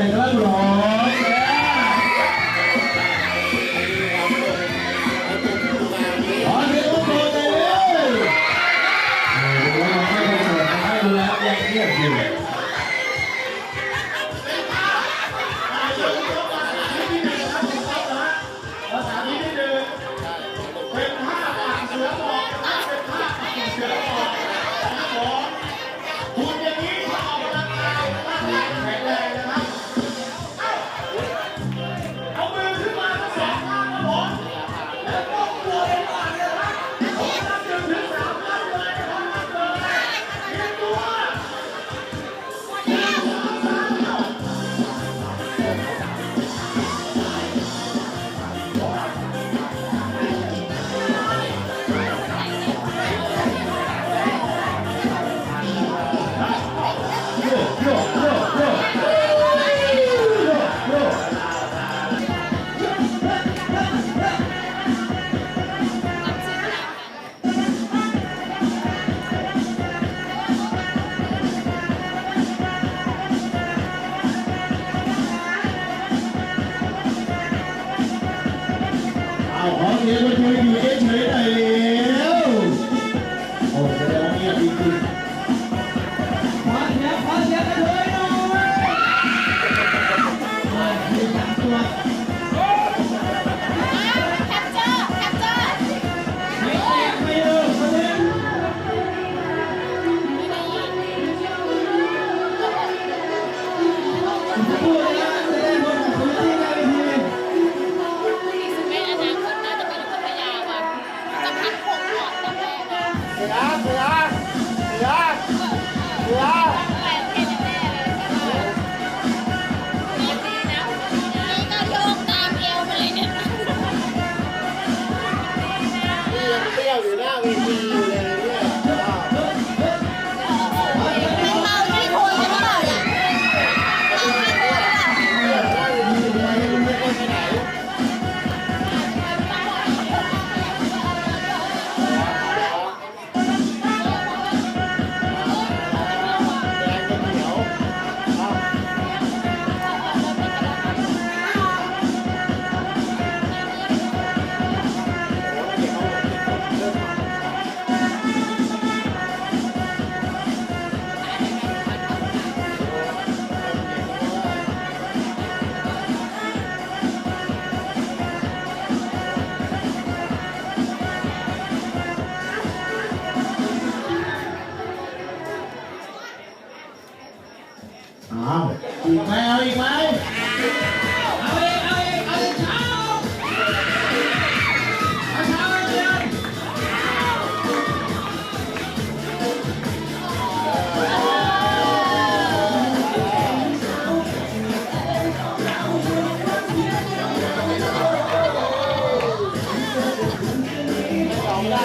มีความสุขหน่อยครับหรอง ที่ส completely อีกไหมเอาอีกไหมเอาเอาเอาเช้าเช้าเดือนสองได้